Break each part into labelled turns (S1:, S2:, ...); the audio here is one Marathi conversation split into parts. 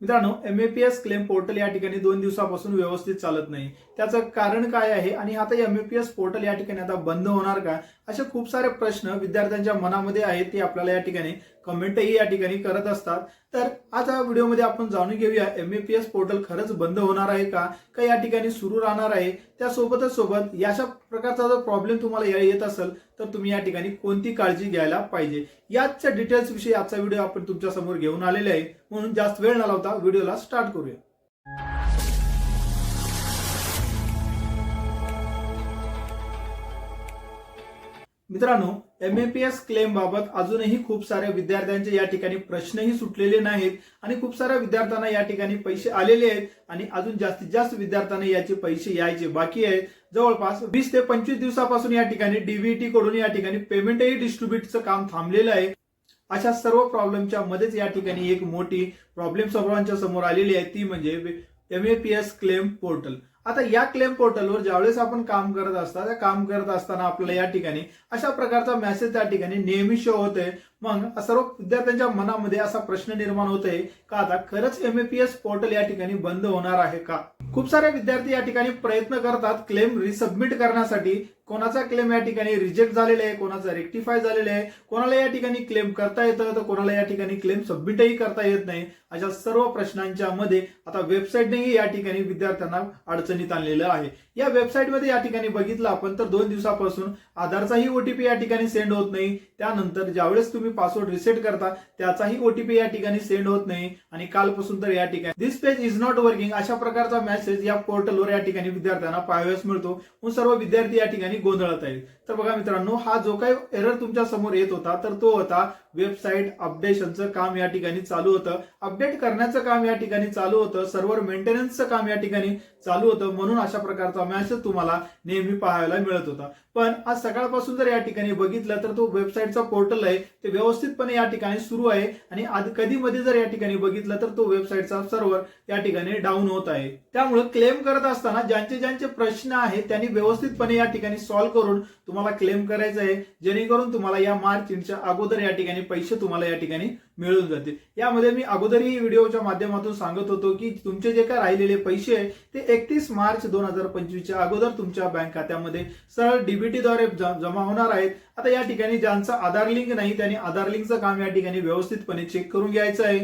S1: मित्रांनो M A P S claim portal या ठिकाणी दोन दिवसापासून व्यवस्थित चालत नाही. त्याचं कारण काय आहे आणि आता M A P S portal या ठिकाणी आता बंद होणार का? असे खूप सारे प्रश्न विद्यार्थ्यांच्या मनामध्ये आहेत ते आपल्याला या ठिकाणी कमेंटही या ठिकाणी करत असतात. तर आज या व्हिडिओमध्ये आपण जाणून घेऊया M A P S portal खरंच बंद होणार आहे का? का या ठिकाणी सुरू राहणार आहे? त्यासोबतच सोबत या अशा प्रकारचा जर प्रॉब्लेम तुम्हाला या- येत असेल तर तुम्ही या ठिकाणी कोणती काळजी घ्यायला पाहिजे? याच्या डिटेल्सविषयी आजचा व्हिडिओ आपण तुमच्यासमोर घेऊन आलेले आहे. म्हणून जास्त वेळ न लावता व्हिडिओला स्टार्ट करूया. मित्रांनो M A P S claim बाबत अजूनही खूप साऱ्या विद्यार्थ्यांचे या ठिकाणी प्रश्नही सुटलेले नाहीत आणि खूप साऱ्या विद्यार्थ्यांना या ठिकाणी पैसे आलेले आहेत आणि अजून जास्तीत जास्त विद्यार्थ्यांना याचे पैसे यायचे बाकी आहेत. जवळपास वीस ते पंचवीस दिवसापासून या ठिकाणी डीबीटी कडून या ठिकाणी पेमेंटही डिस्ट्रीब्युटचं काम थांबलेलं आहे. अशा सर्व प्रॉब्लेमच्या मध्येच या ठिकाणी एक मोठी प्रॉब्लेम सर्वांच्या समोर आलेली आहे. ती म्हणजे M A P S claim portal आता या क्लेम पोर्टलवर ज्यावेळेस आपण काम करत असता त्या काम करत असताना आपल्याला या ठिकाणी अशा प्रकारचा मेसेज त्या ठिकाणी नेहमी शो होतोय. मग सर्व विद्यार्थ्यांच्या मनामध्ये असा प्रश्न निर्माण होतोय का आता खरंच M A P S portal या ठिकाणी बंद होणार आहे का? खूप सारे विद्यार्थी या ठिकाणी प्रयत्न करतात क्लेम रिसबमिट करण्यासाठी. कोणाचा क्लेम या ठिकाणी रिजेक्ट झालेला आहे कोणाचा रेक्टिफाय झालेला आहे कोणाला या ठिकाणी क्लेम करता येतं तर कोणाला या ठिकाणी क्लेम सबमिटही करता येत नाही. अशा सर्व प्रश्नांच्या मध्ये आता वेबसाईटनेही या ठिकाणी विद्यार्थ्यांना अडचणीत आणलेलं आहे. या वेबसाईटमध्ये या ठिकाणी बघितलं आपण तर दोन दिवसापासून आधारचाही ओटीपी या ठिकाणी सेंड होत नाही. त्यानंतर ज्यावेळेस तुम्ही तुम्ही पासवर्ड रिसेट करता त्याचाही ओटीपी या ठिकाणी सेंड होत नाही आणि कालपासून तर या ठिकाणी. This page is not working अशा प्रकारचा मेसेज या पोर्टलवर या ठिकाणी विद्यार्थ्यांना पाहाव्यास मिळतो. मग सर्व विद्यार्थी या ठिकाणी गोंधळत आहेत. तर बघा मित्रांनो हा जो काही एरर तुमच्यासमोर येत होता तर तो होता वेबसाईट अपडेशनचं काम या ठिकाणी चालू होतं. अपडेट करण्याचं काम या ठिकाणी चालू होतं. सर्व्हर मेंटेनन्सचं काम या ठिकाणी चालू होतं. म्हणून अशा प्रकारचा मेसेज तुम्हाला नेहमी पाहायला मिळत होता. पण आज सकाळपासून जर या ठिकाणी बघितलं तर तो वेबसाईटचा पोर्टल आहे. ते व्यवस्थितपणे या ठिकाणी सुरू आहे आणि कधीमध्ये कधी मध्ये जर या ठिकाणी बघितलं तर तो वेबसाईटचा सर्व्हर या ठिकाणी डाऊन होत आहे. त्यामुळे क्लेम करत असताना ज्यांचे ज्यांचे प्रश्न आहेत त्यांनी व्यवस्थितपणे या ठिकाणी सॉल्व्ह करून तुम्हाला क्लेम करायचं आहे. जेणेकरून तुम्हाला या मार्च एंडच्या अगोदर या ठिकाणी पैसे तुम्हाला या ठिकाणी मिळून जातील यामध्ये मी अगोदरही व्हिडिओच्या माध्यमातून सांगत होतो की तुमचे जे काय राहिलेले पैसे आहे ते एकतीस मार्च दोन हजार पंचवीसच्या अगोदर तुमच्या बँक खात्यामध्ये सरळ डीबीटीद्वारे जमा होणार आहेत. आता या ठिकाणी ज्यांचं आधार लिंक नाही त्यांनी आधार लिंकचं काम या ठिकाणी व्यवस्थितपणे चेक करून घ्यायचं आहे.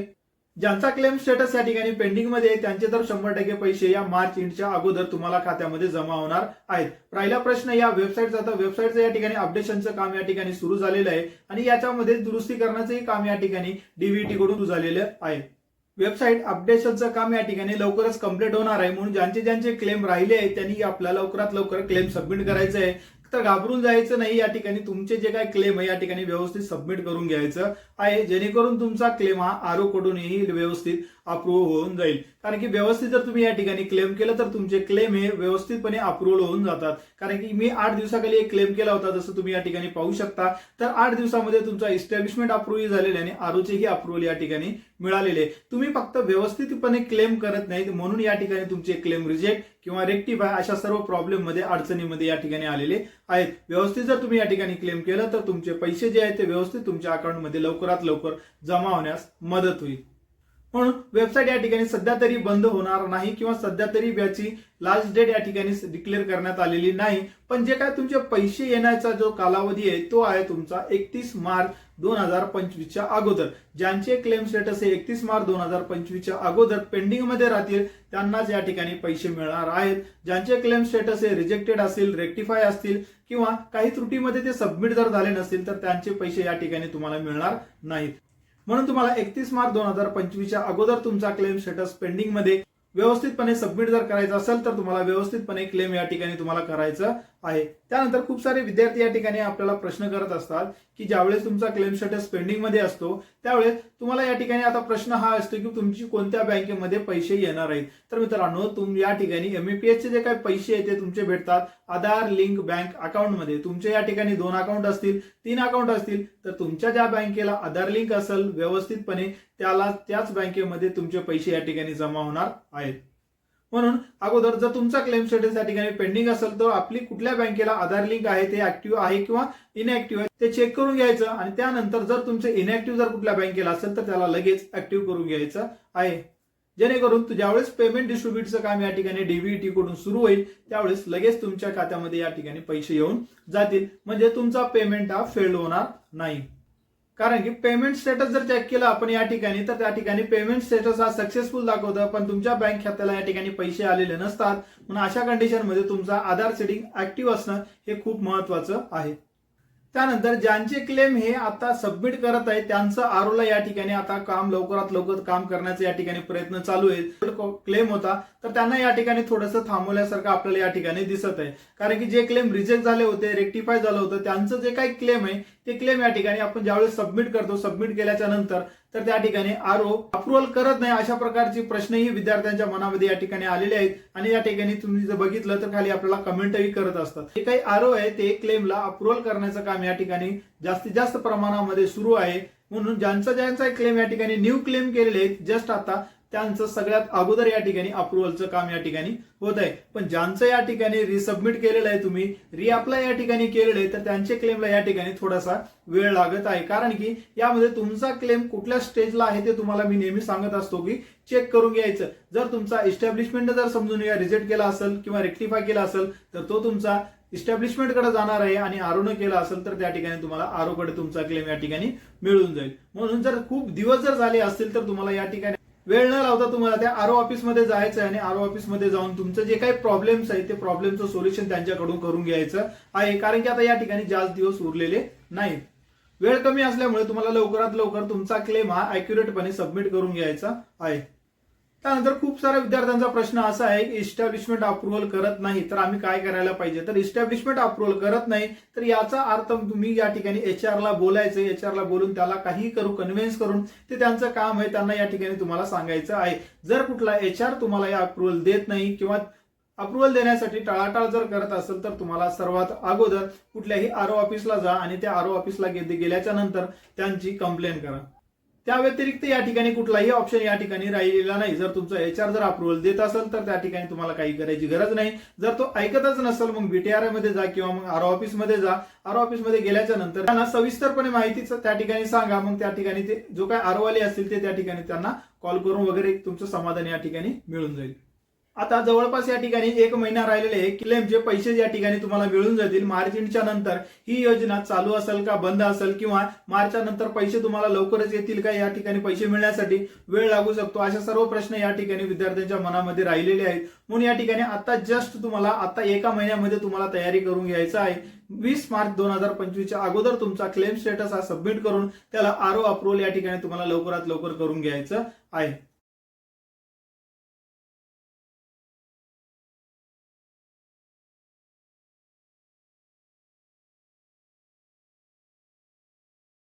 S1: ज्यांचा क्लेम स्टेटस या ठिकाणी पेंडिंगमध्ये आहे त्यांचे तर शंभर टक्के पैसे या मार्च एंडच्या अगोदर तुम्हाला खात्यामध्ये जमा होणार आहेत. राहिला प्रश्न या वेबसाईटचा आता वेबसाईटचं या ठिकाणी अपडेशनचं काम या ठिकाणी सुरू झालेलं आहे आणि याच्यामध्ये दुरुस्ती करण्याचंही काम या ठिकाणी डीव्हीटी कडून झालेलं आहे. वेबसाईट अपडेशनचं काम या ठिकाणी लवकरच कंप्लीट होणार आहे. म्हणून ज्यांचे ज्यांचे क्लेम राहिले आहेत त्यांनी आपल्याला लवकरात लवकर क्लेम सबमिट करायचं आहे. तर घाबरून जायचं नाही या ठिकाणी. तुमचे जे काही क्लेम आहे या ठिकाणी व्यवस्थित सबमिट करून घ्यायचं आहे. जेणेकरून तुमचा क्लेम हा आरो कडूनही व्यवस्थित अप्रूव्ह होऊन जाईल. कारण की व्यवस्थित जर तुम्ही या ठिकाणी क्लेम केलं तर तुमचे क्लेम हे व्यवस्थितपणे अप्रुव्हल होऊन जातात. कारण की मी आठ दिवसाखाली एक क्लेम केला होता जसं तुम्ही या ठिकाणी पाहू शकता. तर आठ दिवसामध्ये तुमचा इस्टॅब्लिशमेंट अप्रूव्ह झालेले आणि आरोचेही अप्रुव्हल या ठिकाणी मिळालेले तुम्ही फक्त व्यवस्थितपणे क्लेम करत नाहीत म्हणून या ठिकाणी तुमचे क्लेम रिजेक्ट किंवा रेक्टिफाय अशा सर्व प्रॉब्लेममध्ये अडचणीमध्ये या ठिकाणी आलेले आहेत. व्यवस्थित जर तुम्ही या ठिकाणी क्लेम केलं तर तुमचे पैसे जे आहेत ते व्यवस्थित तुमच्या अकाउंटमध्ये लवकरात लवकर जमा होण्यास मदत होईल. म्हणून वेबसाईट या ठिकाणी सध्या तरी बंद होणार नाही किंवा सध्या तरी याची लास्ट डेट या ठिकाणी डिक्लेअर करण्यात आलेली नाही. पण जे काय तुमचे पैसे येण्याचा जो कालावधी आहे तो आहे तुमचा एकतीस मार्च दोन हजार पंचवीसच्या अगोदर. ज्यांचे क्लेम स्टेटस हे एकतीस मार्च दोन हजार पंचवीसच्या अगोदर पेंडिंगमध्ये राहतील त्यांनाच या ठिकाणी पैसे मिळणार आहेत. ज्यांचे क्लेम स्टेटस हे रिजेक्टेड असतील रेक्टिफाय असतील किंवा काही त्रुटीमध्ये ते सबमिट जर झाले नसतील तर त्यांचे पैसे या ठिकाणी तुम्हाला मिळणार नाहीत. म्हणून तुम्हाला एकतीस मार्च दोन हजार पंचवीसच्या अगोदर तुमचा क्लेम स्टेटस पेंडिंगमध्ये व्यवस्थितपणे सबमिट जर करायचं असेल तर तुम्हाला व्यवस्थितपणे क्लेम या ठिकाणी तुम्हाला करायचं आहे. त्यानंतर खूप सारे विद्यार्थी या ठिकाणी आपल्याला प्रश्न करत असतात की ज्यावेळेस तुमचा क्लेम स्टेटस पेंडिंगमध्ये असतो त्यावेळेस तुम्हाला या ठिकाणी आता प्रश्न हा असतो की तुमची कोणत्या बँकेमध्ये पैसे येणार आहेत? तर मित्रांनो तुम या ठिकाणी एमईपीएस चे जे काही पैसे आहेत ते तुमचे भेटतात. आधार लिंक बँक अकाउंटमध्ये तुमचे या ठिकाणी दोन अकाउंट असतील तीन अकाउंट असतील तर तुमच्या ज्या बँकेला आधार लिंक असेल व्यवस्थितपणे त्याला त्याच बँकेमध्ये तुमचे पैसे या ठिकाणी जमा होणार आहेत. म्हणून अगोदर जर तुमचा क्लेम स्टेटस या ठिकाणी पेंडिंग असेल तर आपली कुठल्या बँकेला आधार लिंक आहे ते ऍक्टिव्ह आहे किंवा इनऍक्टिव्ह आहे ते चेक करून घ्यायचं आणि त्यानंतर जर तुमचे इनऍक्टिव्ह जर कुठल्या बँकेला असेल तर त्याला लगेच ऍक्टिव्ह करून घ्यायचं आहे. जेणेकरून ज्यावेळेस पेमेंट डिस्ट्रीब्युटचं काम या ठिकाणी डीबीटी कडून सुरू होईल त्यावेळेस लगेच तुमच्या खात्यामध्ये या ठिकाणी पैसे येऊन जातील. म्हणजे तुमचा पेमेंट हा फेल्ड होणार नाही. कारण की पेमेंट स्टेटस जर चेक केलं आपण या ठिकाणी तर त्या ठिकाणी पेमेंट स्टेटस हा सक्सेसफुल दाखवतं पण तुमच्या बँक खात्याला या ठिकाणी पैसे आलेले नसतात. म्हणून अशा कंडिशनमध्ये तुमचा आधार सेटिंग ऍक्टिव्ह असणं हे खूप महत्वाचं आहे. त्यानंतर ज्यांचे क्लेम हे आता सबमिट करत आहे त्यांचं आरोला या ठिकाणी आता काम लवकरात लवकर काम करण्याचा या ठिकाणी प्रयत्न चालू आहे. क्लेम होता तर त्यांना या ठिकाणी थोडंसं थांबवल्यासारखं आपल्याला या ठिकाणी दिसत आहे. कारण की जे क्लेम रिजेक्ट झाले होते रेक्टिफाय झालं होतं त्यांचं जे काही क्लेम आहे ते क्लेम या ठिकाणी. आपण ज्यावेळेस सबमिट करतो सबमिट केल्याच्यानंतर तर त्या ठिकाणी आरो अप्रुव्हल करत नाही. अशा प्रकारची प्रश्नही विद्यार्थ्यांच्या मनामध्ये या ठिकाणी आलेले आहेत. आणि या ठिकाणी तुम्ही जर बघितलं तर खाली आपल्याला कमेंटही करत असतात. जे काही आरो आहे ते क्लेमला अप्रुव्हल करण्याचं काम या ठिकाणी जास्तीत जास्त प्रमाणामध्ये सुरू आहे. म्हणून ज्यांचा ज्यांचा क्लेम या ठिकाणी न्यू क्लेम केलेले आहेत जस्ट आता त्यांचं सगळ्यात अगोदर या ठिकाणी अप्रुव्हलचं काम या ठिकाणी होत आहे. पण ज्यांचं या ठिकाणी रिसबमिट केलेलं आहे तुम्ही रिअप्लाय या ठिकाणी केलेलं आहे तर त्यांच्या क्लेमला या ठिकाणी थोडासा वेळ लागत आहे. कारण की यामध्ये तुमचा क्लेम कुठल्या स्टेजला आहे ते तुम्हाला मी नेहमी सांगत असतो की चेक करून घ्यायचं. जर तुमचा इस्टॅब्लिशमेंट जर समजून या रिजेक्ट केला असेल किंवा रेक्टिफाय केला असेल तर तो तुमचा इस्टॅब्लिशमेंटकडे जाणार आहे आणि आरोन केला असेल तर त्या ठिकाणी तुम्हाला आरोकडे तुमचा क्लेम या ठिकाणी मिळून जाईल. म्हणून जर खूप दिवस जर झाले असतील तर तुम्हाला या ठिकाणी वेळ न लावता तुम्हाला त्या आर ओ ऑफिसमध्ये जायचं आहे आणि आरो ऑफिसमध्ये जाऊन तुमचं जे काही प्रॉब्लेम्स आहेत ते प्रॉब्लेमचं सोल्युशन त्यांच्याकडून करून घ्यायचं आहे. कारण की आता या ठिकाणी जास्त दिवस उरलेले नाहीत. वेळ कमी असल्यामुळे तुम्हाला लवकरात लवकर तुमचा क्लेम हा अॅक्युरेटपणे सबमिट करून घ्यायचा आहे. त्यानंतर खूप साऱ्या विद्यार्थ्यांचा प्रश्न असा आहे की इस्टॅब्लिशमेंट अप्रुव्हल करत नाही तर आम्ही काय करायला पाहिजे? तर इस्टॅब्लिशमेंट अप्रुव्हल करत नाही तर याचा अर्थ तुम्ही या ठिकाणी एच ला बोलायचं एच ला बोलून त्याला काही करू कन्व्हिन्स करून ते त्यांचं काम आहे त्यांना या ठिकाणी तुम्हाला सांगायचं आहे. जर कुठला एच आर तुम्हाला या अप्रुव्हल देत नाही किंवा अप्रुव्हल देण्यासाठी टाळाटाळ जर करत असेल तर तुम्हाला सर्वात अगोदर कुठल्याही आरो ऑफिसला जा आणि त्या आरो ऑफिसला गेल्याच्यानंतर त्यांची कंप्लेंट करा. त्या व्यतिरिक्त या ठिकाणी कुठलाही ऑप्शन या ठिकाणी राहिलेला नाही. जर तुमचा एच आर जर अप्रुव्हल देत असेल तर त्या ठिकाणी तुम्हाला काही करायची गरज नाही. जर तो ऐकतच नसेल मग बीटीआरमध्ये जा किंवा मग आर ऑफिसमध्ये जा. आर ऑफिसमध्ये गेल्याच्यानंतर त्यांना सविस्तरपणे माहिती त्या ठिकाणी सांगा. मग त्या ठिकाणी ते जो काय आरवाले असतील ते त्या ठिकाणी त्यांना कॉल करून वगैरे तुमचं समाधान या ठिकाणी मिळून जाईल. आता जवळपास या ठिकाणी एक महिना राहिलेले आहे. क्लेमचे पैसे या ठिकाणी तुम्हाला मिळून जातील मार्च एंडच्या नंतर ही योजना चालू असेल का बंद असेल किंवा मार्चच्या नंतर पैसे तुम्हाला लवकरच येतील का या ठिकाणी पैसे मिळण्यासाठी वेळ लागू शकतो? अशा सर्व प्रश्न या ठिकाणी विद्यार्थ्यांच्या मनामध्ये राहिलेले आहेत. म्हणून या ठिकाणी आता जस्ट तुम्हाला आता एका महिन्यामध्ये तुम्हाला तयारी करून घ्यायचं आहे. वीस मार्च दोन हजार पंचवीसच्या अगोदर तुमचा क्लेम स्टेटस हा सबमिट करून त्याला आरो अप्रुव्हल या ठिकाणी तुम्हाला लवकरात लवकर करून घ्यायचं आहे.